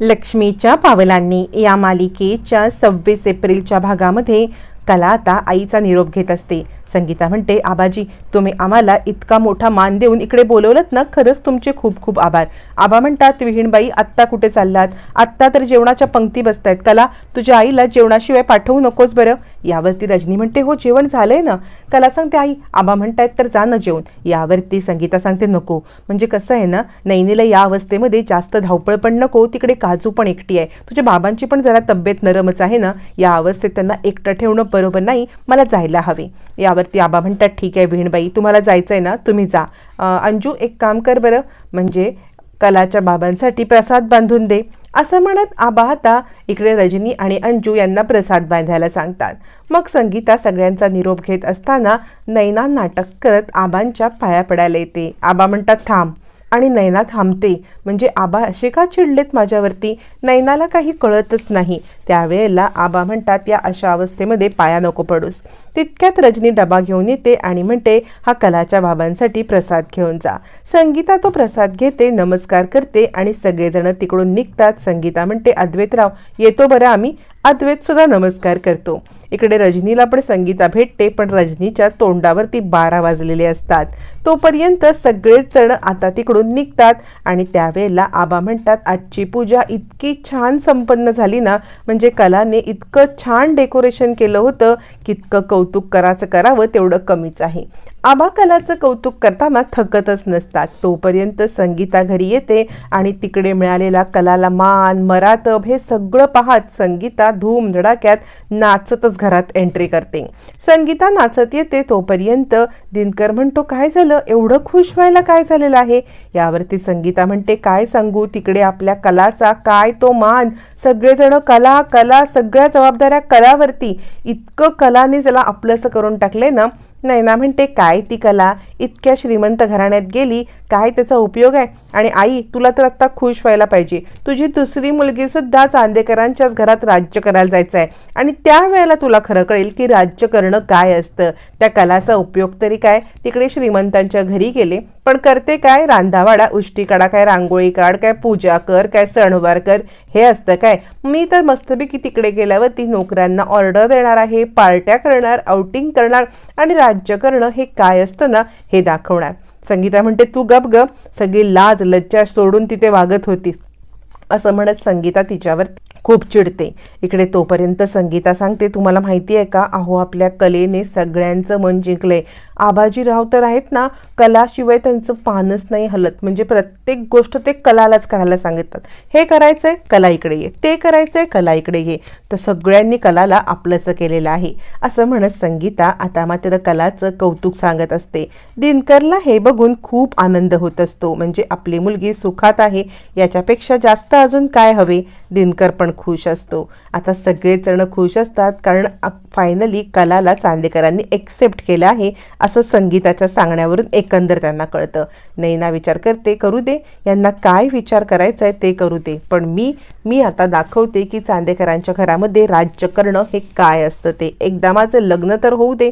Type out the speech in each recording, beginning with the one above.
लक्ष्मीच्या पावलांनी या मालिकेच्या सव्वीस एप्रिलच्या भागामध्ये कला आता आईचा निरोप घेत असते. संगीता म्हणते आबाजी तुम्ही आम्हाला इतका मोठा मान देऊन इकडे बोलवलत ना खरंच तुमचे खूप खूप आभार. आबा म्हणतात विहीणबाई आत्ता कुठे चाललात? आत्ता तर जेवणाच्या पंक्ती बसतायत. कला तुझ्या आईला जेवणाशिवाय पाठवू नकोस बरं. यावरती रजनी म्हणते हो जेवण झालंय ना. कला सांगते आई आबा म्हणतायत तर जा ना जेवण यावरती संगीता सांगते नको. म्हणजे कसं आहे ना नैनीला या अवस्थेमध्ये जास्त धावपळ पण नको तिकडे काजू पण एकटी आहे. तुझ्या बाबांची पण जरा तब्येत नरमच आहे ना या अवस्थेत त्यांना एकटं ठेवणं बरोबर नाही मला जायला हवे. यावरती आबा म्हणतात ठीक आहे विणबाई तुम्हाला जायचं आहे ना तुम्ही जा. अंजू एक काम कर बरं म्हणजे कलाच्या बाबांसाठी प्रसाद बांधून दे. असं म्हणत आबा आता इकडे रजनी आणि अंजू यांना प्रसाद बांधायला सांगतात. मग संगीता सगळ्यांचा निरोप घेत असताना नैना नाटक करत आबांच्या पाया पडायला येते. आबा म्हणतात थांब आणि नैना थांबते म्हणजे आबा असे का चिडलेत माझ्यावरती? नैनाला काही कळतच नाही. त्यावेळेला आबा म्हणतात या अशा अवस्थेमध्ये पाया नको पडूस. तितक्यात रजनी डबा घेऊन येते आणि म्हणते हा कलाच्या बाबांसाठी प्रसाद घेऊन जा. संगीता तो प्रसाद घेते नमस्कार करते आणि सगळेजण तिकडून निघतात. संगीता म्हणते अद्वैतराव येतो बरं आम्ही. अद्वैतसुद्धा नमस्कार करतो. इकडे रजनीला पण संगीता भेटते पण रजनीच्या तोंडावरती बारा वाजलेले असतात. तोपर्यंत सगळेच जण आता तिकडून निघतात आणि त्यावेळेला आबा म्हणतात आजची पूजा इतकी छान संपन्न झाली ना म्हणजे कलाने इतकं छान डेकोरेशन केलं होतं की इतकं कौतुक करायचं करावं तेवढं कमीच आहे. आबा कलाचं कौतुक करताना थकतच नसतात. तोपर्यंत संगीता घरी येते आणि तिकडे मिळालेला कलाला मान मरातब हे सगळं पाहत संगीता धूम धडाक्यात नाचतच घरात एंट्री करते. संगीता नाचत येते तोपर्यंत दिनकर म्हणतो काय झालं? एवढं खुश व्हायला काय झालेलं आहे? यावरती संगीता म्हणते काय सांगू? तिकडे आपल्या कलाचा काय तो मान? सगळेजण कला कला सगळ्या जबाबदाऱ्या कलावरती. इतकं कलाने त्याला आपलंसं करून टाकले ना नैना म्हणते काय ती कला? इतक्या श्रीमंत घराण्यात गेली काय त्याचा उपयोग आहे? आणि आई तुला तर आत्ता खुश व्हायला पाहिजे. तुझी दुसरी मुलगी सुद्धा चांदेकरांच्याच घरात राज्य करायला जायचं आहे आणि त्यावेळेला तुला खरं कळेल की राज्य करणं काय असतं. त्या कलाचा उपयोग तरी काय? तिकडे श्रीमंतांच्या घरी गेले. पण करते काय? रांधावाडा उष्टी काढा काय? रांगोळी काढ काय? पूजा कर काय? सणवार कर? हे असतं काय? मी तर मस्तपैकी तिकडे गेल्यावरती नोकऱ्यांना ऑर्डर देणार आहे पार्ट्या करणार आउटिंग करणार आणि राज राज्य करणं हे काय असतं ना हे दाखवणार. संगीता म्हणते तू गप ग सगळी लाज लज्जा सोडून तिथे वागत होतीस. असं म्हणत संगीता तिच्यावर खूप चिडते. इकडे तोपर्यंत संगीता सांगते तुम्हाला माहिती आहे का? अहो आपल्या कलेने सगळ्यांचं मन जिंकलंय. आबाजीराव तर आहेत ना कलाशिवाय त्यांचं पानच नाही हलत. म्हणजे प्रत्येक गोष्ट ते कलालाच करायला सांगतात. हे करायचंय कला इकडे ये. ते करायचंय कला इकडे ये. तर सगळ्यांनी कलाला आपलंसं केलेलं आहे. असं म्हणत संगीता आता मात्र कलाचं कौतुक सांगत असते. दिनकरला हे बघून खूप आनंद होत असतो. म्हणजे आपली मुलगी सुखात आहे याच्यापेक्षा जास्त अजून काय हवे? दिनकर पण खुश असतो. आता सगळेच जण खुश असतात कारण फायनली कलाला चांदेकरांनी एक्सेप्ट केलं आहे असं संगीताच्या सांगण्यावरून एकंदर त्यांना कळतं. नैना विचार करते करू दे. यांना काय विचार करायचा आहे ते करू दे. पण मी मी आता दाखवते की चांदेकरांच्या घरामध्ये राज्य करणं हे काय असतं ते. एकदा माझं लग्न तर होऊ दे.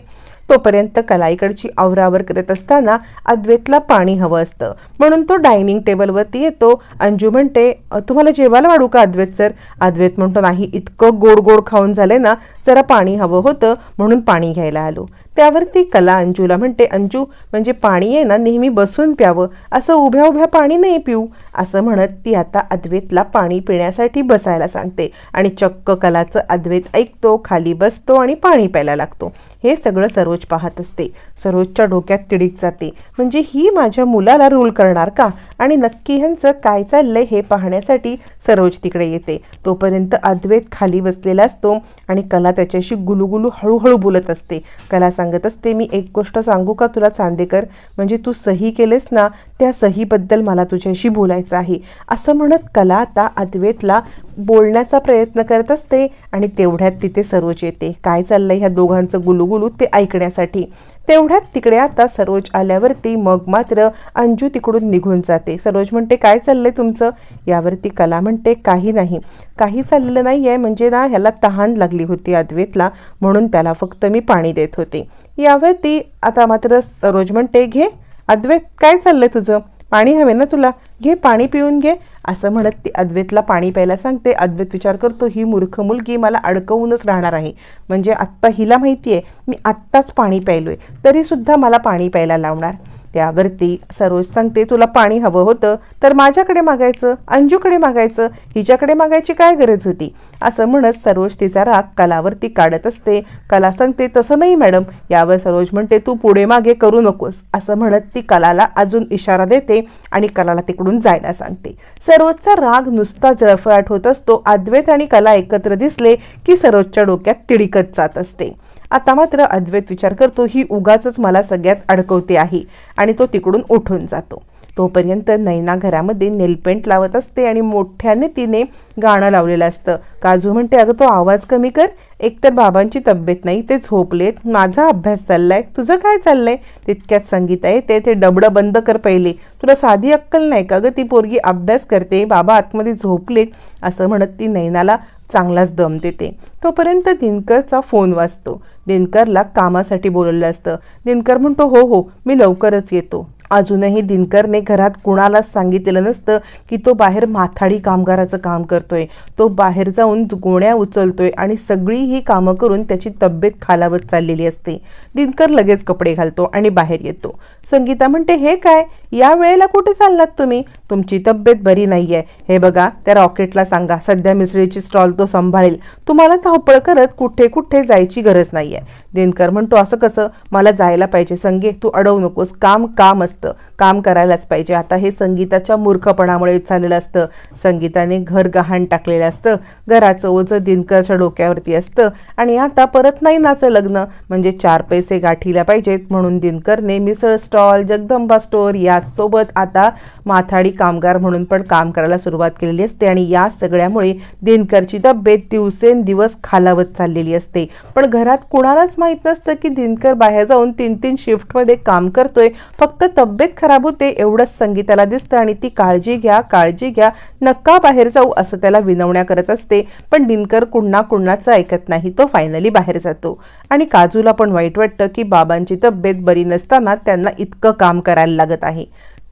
तोपर्यंत कलाईकडची आवरावर करत असताना अद्वैतला पाणी हवं असतं. म्हणून तो डायनिंग टेबलवरती येतो. अंजू म्हणते तुम्हाला जेवायला वाढू का अद्वैत सर? अद्वैत म्हणतो नाही इतकं गोड गोड खाऊन झाले ना जरा पाणी हवं होतं म्हणून पाणी घ्यायला आलो. त्यावरती कला अंजूला म्हणते अंजू म्हणजे पाणी आहे ना नेहमी बसून प्यावं. असं उभ्या उभ्या पाणी नाही पिऊ. असं म्हणत ती आता अद्वैतला पाणी पिण्यासाठी बसायला सांगते आणि चक्क कलाचं अद्वैत ऐकतो खाली बसतो आणि पाणी प्यायला लागतो. हे सगळं सरोज पाहत असते. सरोजच्या डोक्यात तिडीक जाते. म्हणजे ही माझ्या मुलाला रूल करणार का? आणि नक्की ह्यांचं काय चाललंय हे पाहण्यासाठी सरोज तिकडे येते. तोपर्यंत अद्वैत खाली बसलेला असतो आणि कला त्याच्याशी गुलुगुलू हळूहळू बोलत असते. कला सांगत असते मी एक गोष्ट सांगू का तुला चांदेकर? म्हणजे तू सही केलेस ना त्या सहीबद्दल मला तुझ्याशी बोलायचं आहे. असं म्हणत कला आता अद्वेतला बोलण्याचा प्रयत्न करत असते आणि तेवढ्यात तिथे सरोज येते. काय चाललंय ह्या दोघांचं गुलुगुलू ते ऐकण्यासाठी? तेवढ्यात तिकडे आता सरोज आल्यावरती मग मात्र अंजू तिकडून निघून जाते. सरोज म्हणते काय चाललंय तुमचं? यावरती कला म्हणते काही नाही. काही चाललेलं नाही आहे म्हणजे ना ह्याला तहान लागली होती अद्वेतला. म्हणून त्याला फक्त मी पाणी देत होते. यावरती आता मात्र सरोज म्हणते घे. अद्वैत काय चाललंय तुझं? पाणी हवे ना तुला? घे पाणी पिऊन घे. असं म्हणत ती अद्वैतला पाणी प्यायला सांगते. अद्वैत विचार करतो ही मूर्ख मुलगी मला अडकवूनच राहणार आहे. म्हणजे आत्ता हिला माहिती आहे मी आत्ताच पाणी प्यायलोय. तरीसुद्धा मला पाणी प्यायला लावणार. त्यावरती सरोज सांगते तुला पाणी हवं होतं तर माझ्याकडे मागायचं अंजूकडे मागायचं हिच्याकडे मागायची काय गरज होती? असं म्हणत सरोज तिचा राग कलावरती काढत असते. कला सांगते तसं नाही मॅडम. यावर सरोज म्हणते तू पुढे मागे करू नकोस. असं म्हणत ती कलाला अजून इशारा देते आणि कलाला तिकडून जायला सांगते. सरोजचा राग नुसता जळफळाट होत असतो. अद्वैत आणि कला एकत्र दिसले की सरोजच्या डोक्यात तिडीकत जात असते. आता मात्र अद्वैत विचार करतो ही उगाच मला सगळ्यात अडकवते आहे आणि तो तिकडून उठून जातो. तोपर्यंत नैना घरामध्ये नेलपेंट लावत असते आणि मोठ्याने तिने गाणं लावलेलं असतं. काजू म्हणते अगं तो आवाज कमी कर. एकतर बाबांची तब्येत नाही ते झोपलेत. माझा अभ्यास चाललाय. तुझं काय चाललंय? तितक्यात संगीत आहे ते डबडं बंद कर पहिले. तुला साधी अक्कल नाही का गं? ती पोरगी अभ्यास करते बाबा आतमध्ये झोपलेत. असं म्हणत ती नैनाला चांगलाच दम देते. तोपर्यंत दिनकरचा फोन वाजतो. दिनकरला कामासाठी बोलवलं असतं. दिनकर म्हणतो हो हो मी लवकरच येतो. अजूनही दिनकरने घरात कुणालाच सांगितलेलं नसतं की तो बाहेर माथाडी कामगाराचं काम करतोय. तो बाहेर जाऊन गोण्या उचलतोय आणि सगळी ही कामं करून त्याची तब्येत खालावत चाललेली असते. दिनकर लगेच कपडे घालतो आणि बाहेर येतो. संगीता म्हणते हे काय? या वेळेला कुठे चाललात तुम्ही? तुमची तब्येत बरी नाहीये. हे बघा त्या रॉकेटला सांगा. सध्या मिसळीची स्टॉल तो सांभाळेल. तुम्हाला धावपळ करत कुठे कुठे जायची गरज नाहीये. दिनकर म्हणतो असं कसं? मला जायला पाहिजे. संगे तू अडवू नकोस. काम काम असतं. काम करायलाच पाहिजे. आता हे संगीताच्या मूर्खपणामुळे चाललेलं असतं. संगीताने घर गहाण टाकलेलं असतं. घराचं ओझं दिनकरच्या डोक्यावरती असतं. आणि आता परत नाही नाचं लग्न. म्हणजे चार पैसे गाठीला पाहिजेत म्हणून दिनकरने मिसळ स्टॉल जगदंबा स्टोअर त्याचसोबत आता माथाडी कामगार म्हणून पण काम करायला सुरुवात केलेली असते आणि या सगळ्यामुळे दिनकरची तब्येत दिवसेंदिवस खालावत चाललेली असते. पण घरात कुणालाच माहीत नसतं की दिनकर बाहेर जाऊन तीन तीन शिफ्टमध्ये काम करतोय. फक्त तब्येत खराब होते एवढंच संगीताला दिसतं आणि ती काळजी घ्या काळजी घ्या नक्का बाहेर जाऊ असं त्याला विनवण्या करत असते. पण दिनकर कुणा कुणाचं ऐकत नाही तो फायनली बाहेर जातो. आणि काजूला पण वाईट वाटतं की बाबांची तब्येत बरी नसताना त्यांना इतकं काम करायला लागत आहे.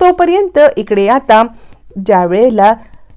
तोपर्यंत इकडे आता ज्या वेळेला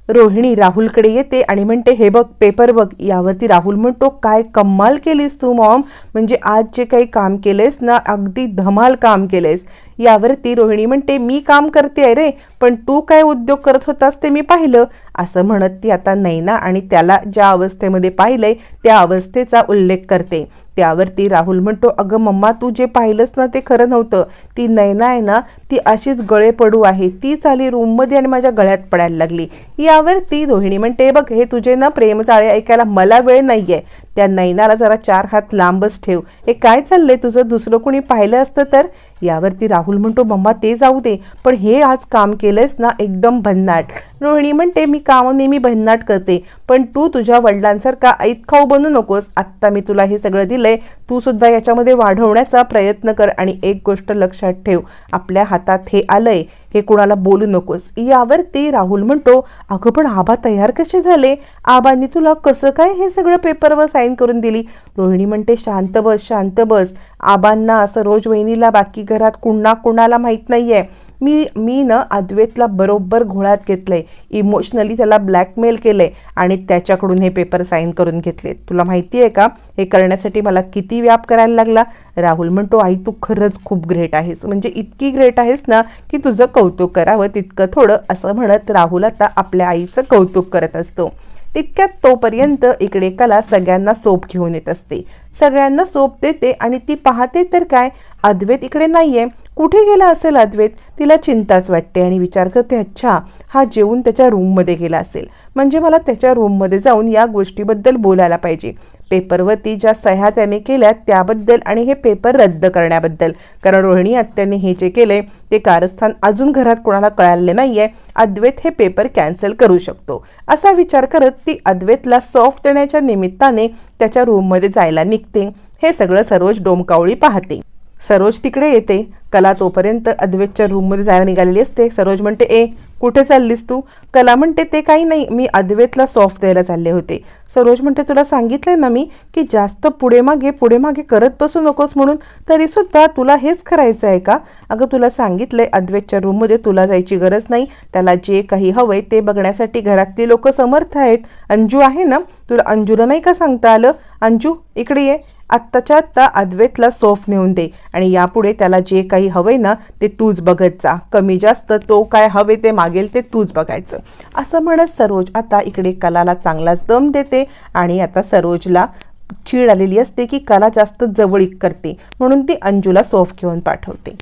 रोहिणी राहुलकडे येते आणि म्हणते हे बघ पेपर बघ यावरती राहुल म्हणतो काय कमाल केलीस तू मॉम म्हणजे आज जे काही काम केलेस ना अगदी धमाल काम केलेस यावरती रोहिणी म्हणते मी काम करते आहे रे पण तू काय उद्योग करत होतास ते मी पाहिलं. असं म्हणत ती आता नैना आणि त्याला ज्या अवस्थेमध्ये पाहिलंय त्या अवस्थेचा उल्लेख करते. त्यावरती राहुल म्हणतो अगं मम्मा तू जे पाहिलंस ना ते खरं नव्हतं. ती नैना आहे ना ती अशीच गळे पडू आहे. तीच आली रूममध्ये आणि माझ्या गळ्यात पडायला लागली. यावरती रोहिणी म्हणते बघ हे तुझे ना प्रेमचाळे ऐकायला मला वेळ नाही आहे त्या नैनाला जरा चार हात लांबच ठेव. हे काय चाललंय तुझं? दुसरं कोणी पाहिलं असतं तर? यावरती राहुल म्हणतो मम्मा ते जाऊ दे. पण हे आज काम केलंयस ना एकदम भन्नाट. रोहिणी म्हणते मी काम नेहमी भन्नाट करते पण तू तुझ्या वडिलांसारखा ऐत खाऊ बनू नकोस. आत्ता मी तुला हे सगळं दिलंय. तू सुद्धा याच्यामध्ये वाढवण्याचा प्रयत्न कर आणि एक गोष्ट लक्षात ठेव. आपल्या हातात हे आलंय. हे कुणाला बोलू नकोस. यावरती राहुल म्हणतो अगं पण आबा तयार कसे झाले? आबांनी तुला कसं काय हे सगळं पेपरवर साईन करून दिली? रोहिणी म्हणते शांत बस शांत बस. आबांना असं रोज वहिनीला बाकी घरात कुणा कुणाला माहीत नाही आहे मी मी ना अद्वैतला बरोबर घोळात घेतलंय. इमोशनली त्याला ब्लॅकमेल केलंय आणि त्याच्याकडून हे पेपर साईन करून घेतले. तुला माहिती आहे का? हे करण्यासाठी मला किती व्याप करायला लागला? राहुल म्हणतो आई तू खरंच खूप ग्रेट आहेस. म्हणजे इतकी ग्रेट आहेस ना की तुझं कौतुक करावं तितकं थोडं असं म्हणत राहुल आता आपल्या आईचं कौतुक करत असतो. तितक्यात तोपर्यंत इकडे कला सगळ्यांना सोप घेऊन येत असते. सगळ्यांना सोप देते आणि ती पाहते तर काय? अद्वैत इकडे नाहीये. कुठे गेला असेल अद्वैत? तिला चिंताच वाटते आणि विचार करते अच्छा हा जेवून त्याच्या रूममध्ये गेला असेल. म्हणजे मला त्याच्या रूममध्ये जाऊन या गोष्टीबद्दल बोलायला पाहिजे. पेपरवरती ज्या सह्या त्याने केल्या त्याबद्दल आणि हे पेपर रद्द करण्याबद्दल. कारण रोहिणी आत्याने हे जे केले ते कारस्थान अजून घरात कोणाला कळाले आहे अद्वैत हे पेपर कॅन्सल करू शकतो. असा विचार करत ती अद्वैतला सॉफ्ट देण्याच्या निमित्ताने त्याच्या रूममध्ये जायला निघते. हे सगळं सरोज डोमकावळी पाहते. सरोज तिकडे येते. कला तोपर्यंत अद्वैतच्या रूममध्ये जायला निघालेली असते. सरोज म्हणते ए कुठे चाललीस तू? कला म्हणते ते काही नाही. मी अद्वैतला सॉफ्ट द्यायला चालले होते. सरोज म्हणते तुला सांगितलंय ना मी की जास्त पुढे मागे पुढे मागे करत बसू नकोस म्हणून तरी सुद्धा तुला हेच करायचं आहे का? अगं तुला सांगितलंय अद्वैतच्या रूममध्ये तुला जायची गरज नाही. त्याला जे काही हवंय ते बघण्यासाठी घरातली लोक समर्थ आहेत. अंजू आहे ना? तुला अंजूला नाही का सांगता आलं? अंजू इकडे ये. आत्ताच्या आत्ता अद्वैतला सोफ नेऊन दे आणि यापुढे त्याला जे काही हवंय ना ते तूच बघत जा. कमी जास्त तो काय हवे ते मागेल ते तूच बघायचं. असं म्हणत सरोज आता इकडे कलाला चांगलाच दम देते आणि आता सरोजला चीड आलेली असते की कला जास्त जवळीक करते म्हणून ती अंजूला सोफ घेऊन पाठवते.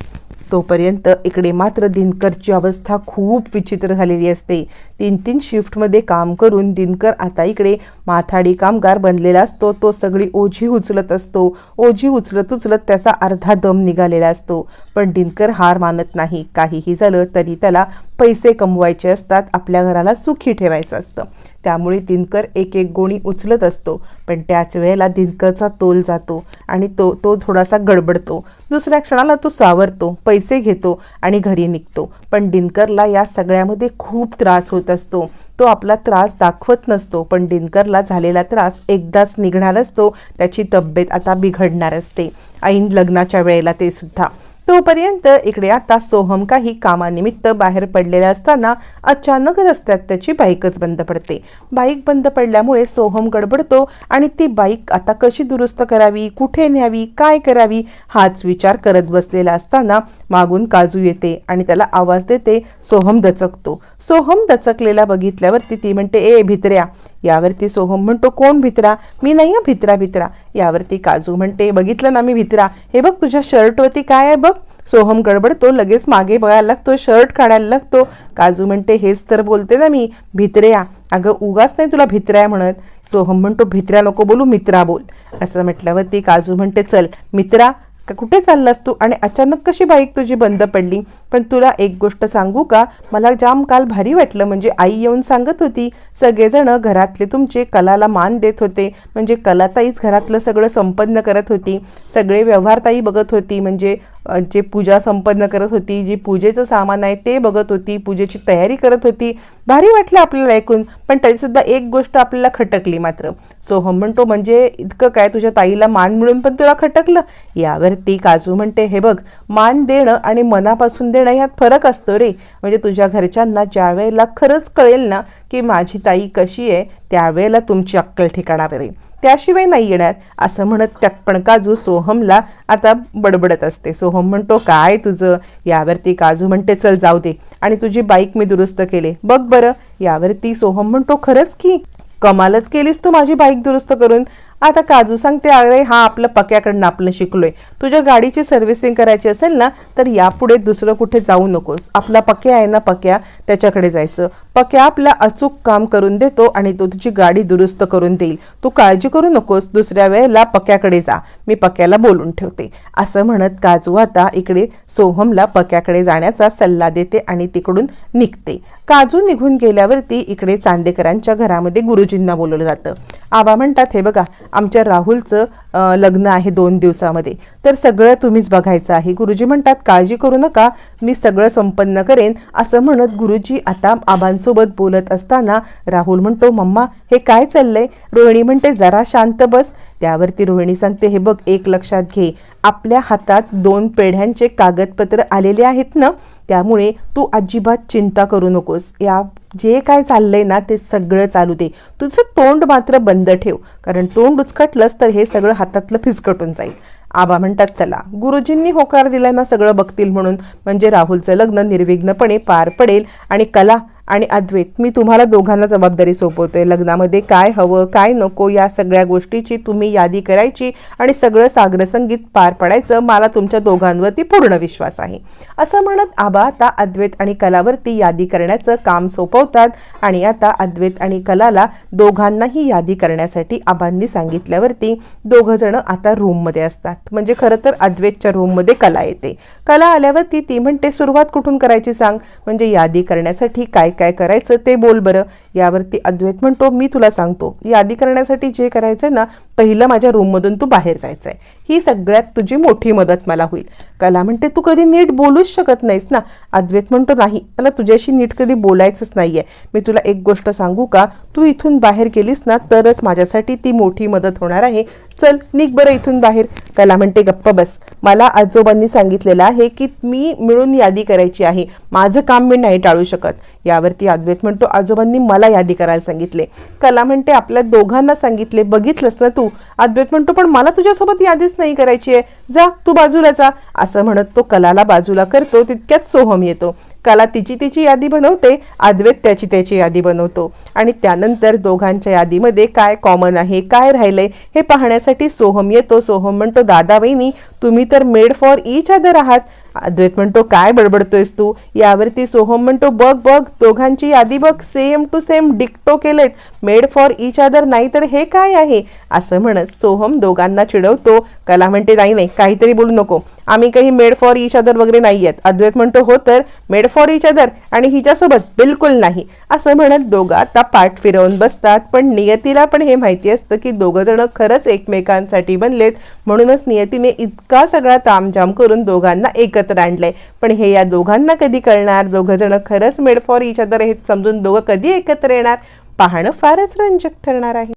तोपर्यंत इकडे मात्र दिनकरची अवस्था खूप विचित्र झालेली असते. तीन तीन शिफ्टमध्ये काम करून दिनकर आता इकडे माथाडी कामगार बनलेला असतो. तो सगळी ओझी उचलत असतो. ओझी उचलत उचलत त्याचा अर्धा दम निघालेला असतो. पण दिनकर हार मानत नाही. काहीही झालं तरी त्याला पैसे कमवायचे असतात आपल्या घराला सुखी ठेवायचं असतं. त्यामुळे दिनकर एक एक गोणी उचलत असतो पण त्याच वेळेला दिनकरचा तोल जातो आणि तो तो थोडासा गडबडतो. दुसऱ्या क्षणाला तो सावरतो पैसे घेतो आणि घरी निघतो. पण दिनकरला या सगळ्यामध्ये खूप त्रास होत असतो. तो आपला त्रास दाखवत नसतो पण दिनकरला झालेला त्रास एकदाच निघणार असतो त्याची तब्येत आता बिघडणार असते. ऐन लग्नाच्या वेळेला ते सुद्धा. तोपर्यंत इकडे आता सोहम काही कामानिमित्त बाहेर पडलेला असताना अचानक रस्त्यात त्याची बाईकच बंद पडते. बाईक बंद पडल्यामुळे सोहम गडबडतो आणि ती बाईक आता कशी दुरुस्त करावी कुठे न्यावी काय करावी हाच विचार करत बसलेला असताना मागून काजू येते आणि त्याला आवाज देते सोहम दचकतो. सोहम दचकलेला बघितल्यावरती ती म्हणते ए भित्र्या यावरती सोहम म्हणतो कोण भित्रा? मी नाही आहे भित्रा भित्रा. यावरती काजू म्हणते बघितलं ना मी भित्रा. हे बघ तुझ्या शर्टवरती काय आहे बघ. सोहम गडबडतो लगेच मागे बघायला लागतो शर्ट काढायला लागतो. काजू म्हणते हेच तर बोलते ना मी भित्र्या. अगं उगाच नाही तुला भित्र्या म्हणत. सोहम म्हणतो भित्र्या नको बोलू मित्रा बोल. असं म्हटल्यावरती काजू म्हणते चल मित्रा का कुठे चाललास तू? आणि अचानक कशी बाईक तुझी बंद पडली? पण तुला एक गोष्ट सांगू का? मला जाम काल भारी वाटलं. म्हणजे आई येऊन सांगत होती सगळेजण घरातले तुमचे कलाला मान देत होते. म्हणजे कलाताईच घरातलं सगळं संपन्न करत होती. सगळे व्यवहारताई बघत होती. म्हणजे जे पूजा संपन्न करत होती जी पूजेचं सामान आहे ते बघत होती पूजेची तयारी करत होती. भारी वाटलं आपल्याला ऐकून पण तरीसुद्धा एक गोष्ट आपल्याला खटकली मात्र. सोहम म्हणतो म्हणजे इतकं काय तुझ्या ताईला मान मिळून पण तुला खटकलं? यावर ती काजू म्हणते हे बघ मान देणं आणि मनापासून देणं ह्यात फरक असतो रे. म्हणजे तुझ्या घरच्यांना ज्या वेळेला खरंच कळेल ना की माझी ताई कशी आहे त्यावेळेला तुमची अक्कल ठिकाणावर येईल त्याशिवाय नाही येणार. असं म्हणत त्या पण काजू सोहमला आता बडबडत असते. सोहम म्हणतो काय तुझं? यावरती काजू म्हणते चल जाऊ दे. आणि तुझी बाईक मी दुरुस्त केले. बघ बरं. यावरती सोहम म्हणतो खरंच की कमालच केलीस तू माझी बाईक दुरुस्त करून. आता काजू सांगते अरे हा आपलं पक्याकडनं आपलं शिकलोय. तुझ्या गाडीची सर्व्हिसिंग करायची असेल ना तर यापुढे दुसरं कुठे जाऊ नकोस. आपला पक्या आहे ना पक्या त्याच्याकडे जायचं. पक्या आपला अचूक काम करून देतो आणि तो तुझी गाडी दुरुस्त करून देईल. तू काळजी करू नकोस दुसऱ्या वेळेला पक्याकडे जा. मी पक्याला बोलून ठेवते. असं म्हणत काजू आता इकडे सोहमला पक्याकडे जाण्याचा सल्ला देते आणि तिकडून निघते. काजू निघून गेल्यावरती इकडे चांदेकरांच्या घरामध्ये गुरुजींना बोलवलं जातं. आबा म्हणतात हे बघा आमच्या राहुलचं लग्न आहे दोन दिवसामध्ये. तर सगळं तुम्हीच बघायचं आहे. गुरुजी म्हणतात काळजी करू नका मी सगळं संपन्न करेन. असं म्हणत गुरुजी आता आबांसोबत बोलत असताना राहुल म्हणतो मम्मा हे काय चाललंय? रोहिणी म्हणते जरा शांत बस. त्यावरती रोहिणी सांगते हे बघ एक लक्षात घे. आपल्या हातात दोन पेढ्यांचे कागदपत्र आलेले आहेत ना? त्यामुळे तू अजिबात चिंता करू नकोस. या जे काय चाललंय ना ते सगळं चालू दे. तुझं तोंड मात्र बंद ठेव. कारण तोंड उचकटलंच तर हे सगळं हातातलं फिसकटून जाईल. आबा म्हणतात चला. गुरुजींनी होकार दिलाय ना सगळं बघतील म्हणून. म्हणजे राहुलचं लग्न निर्विघ्नपणे पार पडेल आणि कला आणि अद्वैत मी तुम्हाला दोघांना जबाबदारी सोपवतोय. लग्नामध्ये काय हवं काय नको या सगळ्या गोष्टीची तुम्ही यादी करायची आणि सगळं साग्रसंगीत पार पडायचं मला तुमच्या दोघांवरती पूर्ण विश्वास आहे. असं म्हणत आबा आता अद्वैत आणि कलावरती यादी करण्याचं काम सोपवतात आणि आता अद्वैत आणि कलाला दोघांनाही यादी करण्यासाठी आबांनी सांगितल्यावरती दोघंजणं आता रूममध्ये असतात. म्हणजे खरं तर अद्वैतच्या रूममध्ये कला येते. कला आल्यावरती ती म्हणते सुरुवात कुठून करायची सांग? म्हणजे यादी करण्यासाठी काय काय करायचं ते बोल बरं. यावरती अद्वैत म्हणतो मी तुला सांगतो. यादी करण्यासाठी जे करायचंय ना पहिलं माझ्या रूममधून तू बाहेर जायचं आहे ही सगळ्यात तुझी मोठी मदत मला होईल. कला म्हणते तू कधी नीट बोलूच शकत नाहीस ना. अद्वैत म्हणतो नाही मला तुझ्याशी नीट कधी बोलायचंच नाहीये. मी तुला एक गोष्ट सांगू का? तू इथून बाहेर गेलीस ना तरच माझ्यासाठी ती मोठी मदत होणार आहे. चल निघ बरं इथून बाहेर. कला म्हणते गप्प बस. मला आजोबांनी सांगितलेलं आहे की मी मिळून यादी करायची आहे. माझं काम मी नाही टाळू शकत. यावरती अद्वैत म्हणतो आजोबांनी मला यादी करायला सांगितले. कला म्हणते आपल्या दोघांना सांगितले. बघितलंस ना तू? अद्वैत म्हणतो पण मला तुझ्यासोबत यादीच नाही करायची आहे. जा तू बाजूला जा. असं म्हणत तो कलाला बाजूला करतो तितक्यात सोहम येतो. कला तिची तिची यादी बनवते अद्वैत त्याची त्याची यादी बनवतो. आणि त्यानंतर दोघांच्या यादीमध्ये काय कॉमन आहे काय राहिलंय हे पाहण्यासाठी सोहम येतो. सोहम म्हणतो दादा वहिनी तुम्ही तर मेड फॉर इच अदर आहात. अद्वैत म्हणतो काय बडबडतोयस तू? यावरती सोहम म्हणतो बघ बघ दोघांची यादी बघ सेम टू सेम डिक्टो केलेत. मेड फॉर इच अदर नाही तर हे काय आहे? असं म्हणत सोहम दोघांना चिडवतो. कला म्हणते नाही नाही काहीतरी बोलू नको. आम्ही काही मेड फॉर इच अदर वगैरे नाही आहेत. अद्वैत म्हणतो हो तर मेड फॉर इच अदर आणि हिच्यासोबत बिलकुल नाही. असं म्हणत दोघं आता पाठ फिरवून बसतात. पण नियतीला पण हे माहिती असतं की दोघं जण खरंच एकमेकांसाठी बनलेत. म्हणूनच नियतीने इतका सगळा तामझाम करून दोघांना एकत्र आणलंय. पण हे या दोघांना कधी कळणार? दोघं जण खरंच मेड फॉर इच अदर हे समजून दोघं कधी एकत्र येणार? पाहणं फारच रंजक ठरणार आहे.